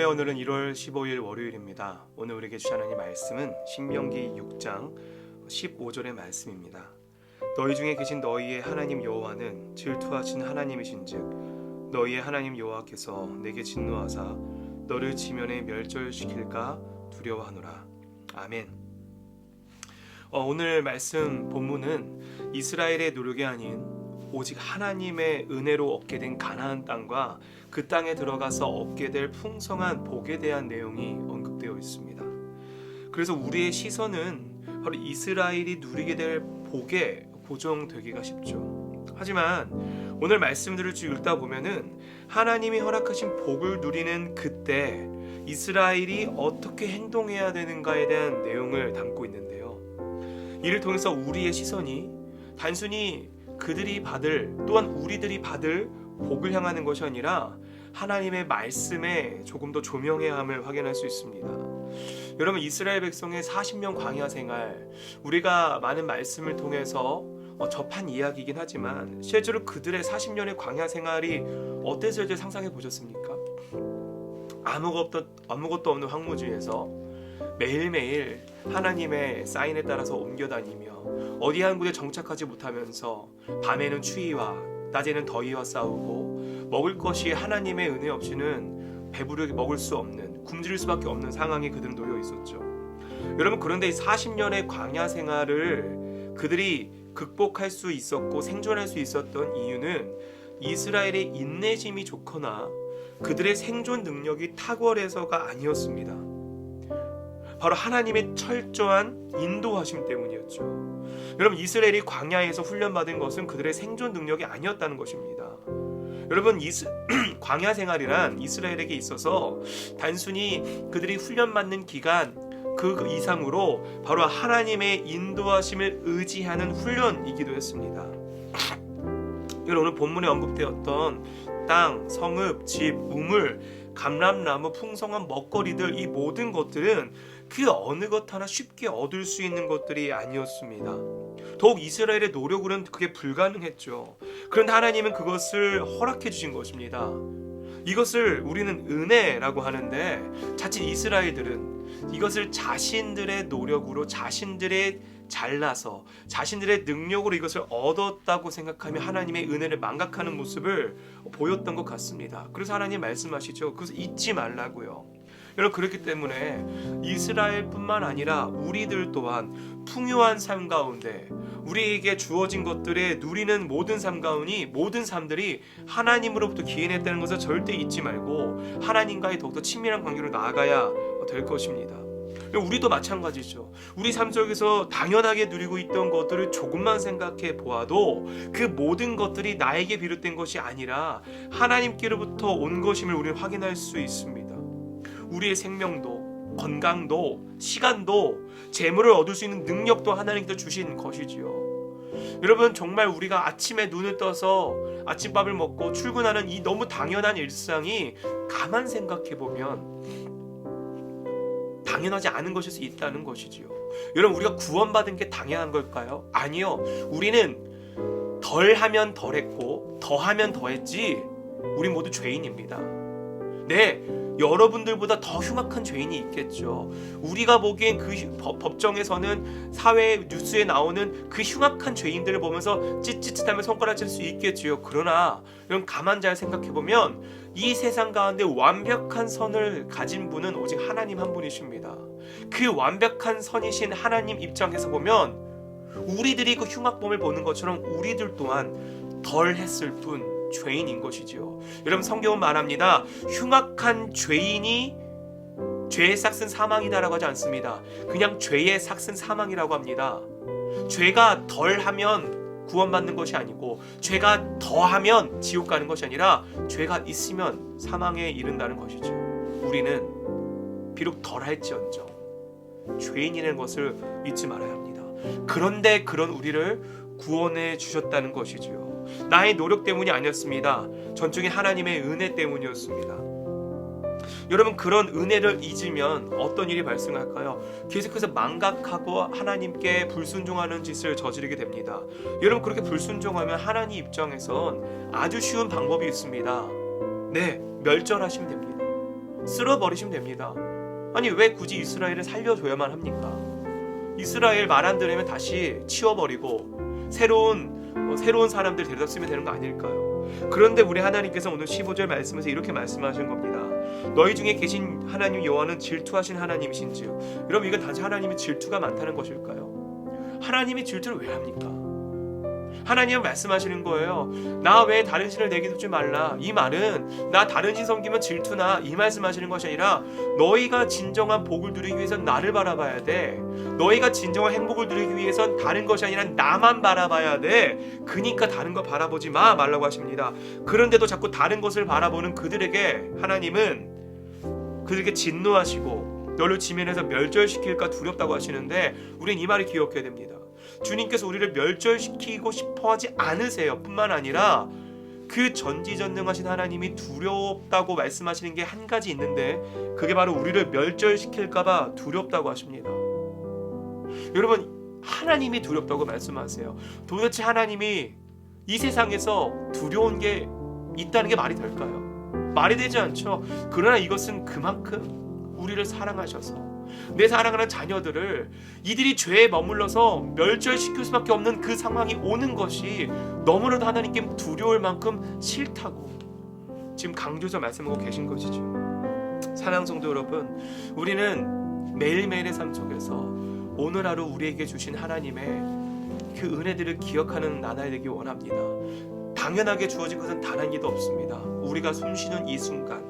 할렐루야 오늘은 1월 15일 월요일입니다. 오늘 우리에게 주신 하나님 말씀은 신명기 6장 15절의 말씀입니다. 너희 중에 계신 너희의 하나님 여호와는 질투하신 하나님이신즉 너희의 하나님 여호와께서 내게 진노하사 너를 지면에 멸절시킬까 두려워하노라. 아멘. 어, 오늘 말씀 본문은 이스라엘의 노력이 아닌 오직 하나님의 은혜로 얻게 된 가나안 땅과 그 땅에 들어가서 얻게 될 풍성한 복에 대한 내용이 언급되어 있습니다. 그래서 우리의 시선은 바로 이스라엘이 누리게 될 복에 고정되기가 쉽죠. 하지만 오늘 말씀들을 쭉 읽다 보면은 하나님이 허락하신 복을 누리는 그때 이스라엘이 어떻게 행동해야 되는가에 대한 내용을 담고 있는데요. 이를 통해서 우리의 시선이 단순히 그들이 받을 또한 우리들이 받을 복을 향하는 것이 아니라 하나님의 말씀에 조금 더 조명해야 함을 확인할 수 있습니다. 여러분 이스라엘 백성의 40년 광야 생활 우리가 많은 말씀을 통해서 어, 접한 이야기이긴 하지만 실제로 그들의 40년의 광야 생활이 어땠을지 상상해 보셨습니까? 아무것도 아무것도 없는 황무지에서 매일매일 하나님의 사인에 따라서 옮겨 다니며 어디 한 곳에 정착하지 못하면서 밤에는 추위와 낮에는 더위와 싸우고 먹을 것이 하나님의 은혜 없이는 배부르게 먹을 수 없는 굶주릴 수밖에 없는 상황에 그들은 놓여 있었죠. 여러분 그런데 이 40년의 광야 생활을 그들이 극복할 수 있었고 생존할 수 있었던 이유는 이스라엘의 인내심이 좋거나 그들의 생존 능력이 탁월해서가 아니었습니다. 바로 하나님의 철저한 인도하심 때문이었죠. 여러분 이스라엘이 광야에서 훈련받은 것은 그들의 생존 능력이 아니었다는 것입니다. 여러분 이스, 광야 생활이란 이스라엘에게 있어서 단순히 그들이 훈련받는 기간 그 이상으로 바로 하나님의 인도하심을 의지하는 훈련이기도 했습니다. 여러분 오늘 본문에 언급되었던 땅, 성읍, 집, 우물, 감람나무, 풍성한 먹거리들 이 모든 것들은 그 어느 것 하나 쉽게 얻을 수 있는 것들이 아니었습니다. 더욱 이스라엘의 노력으로는 그게 불가능했죠. 그런데 하나님은 그것을 허락해 주신 것입니다. 이것을 우리는 은혜라고 하는데 자칫 이스라엘들은 이것을 자신들의 노력으로 자신들의 잘나서 자신들의 능력으로 이것을 얻었다고 생각하며 하나님의 은혜를 망각하는 모습을 보였던 것 같습니다. 그래서 하나님 말씀하시죠. 그것을 잊지 말라고요. 여러분 그렇기 때문에 이스라엘뿐만 아니라 우리들 또한 풍요한 삶 가운데 우리에게 주어진 것들에 누리는 모든 삶 가운이 모든 삶들이 하나님으로부터 기인했다는 것을 절대 잊지 말고 하나님과의 더욱더 친밀한 관계로 나아가야 될 것입니다. 우리도 마찬가지죠. 우리 삶 속에서 당연하게 누리고 있던 것들을 조금만 생각해 보아도 그 모든 것들이 나에게 비롯된 것이 아니라 하나님께로부터 온 것임을 우리는 확인할 수 있습니다. 우리의 생명도 건강도 시간도 재물을 얻을 수 있는 능력도 하나님께서 주신 것이지요. 여러분 정말 우리가 아침에 눈을 떠서 아침밥을 먹고 출근하는 이 너무 당연한 일상이 가만 생각해 보면 당연하지 않은 것일 수 있다는 것이지요. 여러분 우리가 구원받은 게 당연한 걸까요? 아니요. 우리는 덜 하면 덜 했고 더 하면 더 했지. 우리 모두 죄인입니다. 네. 여러분들보다 더 흉악한 죄인이 있겠죠. 우리가 보기엔 그 법정에서는 사회 뉴스에 나오는 그 흉악한 죄인들을 보면서 찌찌찌하며 손가락질 수 있겠지요. 그러나 여러분 가만 잘 생각해 보면 이 세상 가운데 완벽한 선을 가진 분은 오직 하나님 한 분이십니다. 그 완벽한 선이신 하나님 입장에서 보면 우리들이 그 흉악범을 보는 것처럼 우리들 또한 덜 했을 뿐 죄인인 것이지요. 여러분 성경은 말합니다. 흉악한 죄인이 죄의 삭은 사망이다라고 하지 않습니다. 그냥 죄의 삭은 사망이라고 합니다. 죄가 덜하면 구원받는 것이 아니고 죄가 더하면 지옥 가는 것이 아니라 죄가 있으면 사망에 이른다는 것이죠. 우리는 비록 덜할지언정 죄인이라는 것을 잊지 말아야 합니다. 그런데 그런 우리를 구원해 주셨다는 것이지요. 나의 노력 때문이 아니었습니다. 전적인 하나님의 은혜 때문이었습니다. 여러분 그런 은혜를 잊으면 어떤 일이 발생할까요? 계속해서 망각하고 하나님께 불순종하는 짓을 저지르게 됩니다. 여러분 그렇게 불순종하면 하나님 입장에선 아주 쉬운 방법이 있습니다. 네, 멸절하시면 됩니다. 쓸어버리시면 됩니다. 아니 왜 굳이 이스라엘을 살려줘야만 합니까? 이스라엘 말 안 들으면 다시 치워버리고 새로운 어, 새로운 사람들 데려다 쓰면 되는 거 아닐까요? 그런데 우리 하나님께서 오늘 15절 말씀에서 이렇게 말씀하신 겁니다. 너희 중에 계신 하나님 여호와는 질투하신 하나님이신즉 여러분 이건 단지 하나님의 질투가 많다는 것일까요? 하나님이 질투를 왜 합니까? 하나님은 말씀하시는 거예요. 나 외에 다른 신을 내게 두지 말라. 이 말은 나 다른 신 섬기면 질투나 이 말씀하시는 것이 아니라 너희가 진정한 복을 누리기 위해선 나를 바라봐야 돼. 너희가 진정한 행복을 누리기 위해선 다른 것이 아니라 나만 바라봐야 돼. 그니까 다른 거 바라보지 마 말라고 하십니다. 그런데도 자꾸 다른 것을 바라보는 그들에게 하나님은 그들에게 진노하시고 너를 지면에서 멸절시킬까 두렵다고 하시는데 우리는 이 말을 기억해야 됩니다. 주님께서 우리를 멸절시키고 싶어 하지 않으세요. 뿐만 아니라 그 전지전능하신 하나님이 두렵다고 말씀하시는 게 한 가지 있는데 그게 바로 우리를 멸절시킬까봐 두렵다고 하십니다. 여러분 하나님이 두렵다고 말씀하세요. 도대체 하나님이 이 세상에서 두려운 게 있다는 게 말이 될까요? 말이 되지 않죠. 그러나 이것은 그만큼 우리를 사랑하셔서 내 사랑하는 자녀들을 이들이 죄에 머물러서 멸절시킬 수밖에 없는 그 상황이 오는 것이 너무나도 하나님께 두려울 만큼 싫다고 지금 강조해서 말씀하고 계신 것이죠. 사랑 성도 여러분, 우리는 매일매일의 삶 속에서 오늘 하루 우리에게 주신 하나님의 그 은혜들을 기억하는 나날이 되기 원합니다. 당연하게 주어진 것은 단 한 개도 없습니다. 우리가 숨쉬는 이 순간,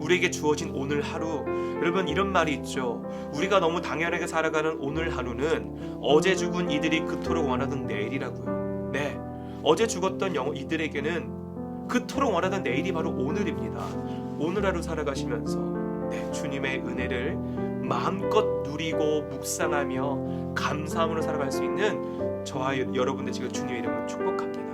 우리에게 주어진 오늘 하루, 여러분 이런 말이 있죠. 우리가 너무 당연하게 살아가는 오늘 하루는 어제 죽은 이들이 그토록 원하던 내일이라고요. 네, 어제 죽었던 영 이들에게는 그토록 원하던 내일이 바로 오늘입니다. 오늘 하루 살아가시면서 네, 주님의 은혜를 마음껏 누리고 묵상하며 감사함으로 살아갈 수 있는 저와 여러분들 지금 주님의 이름으로 축복합니다.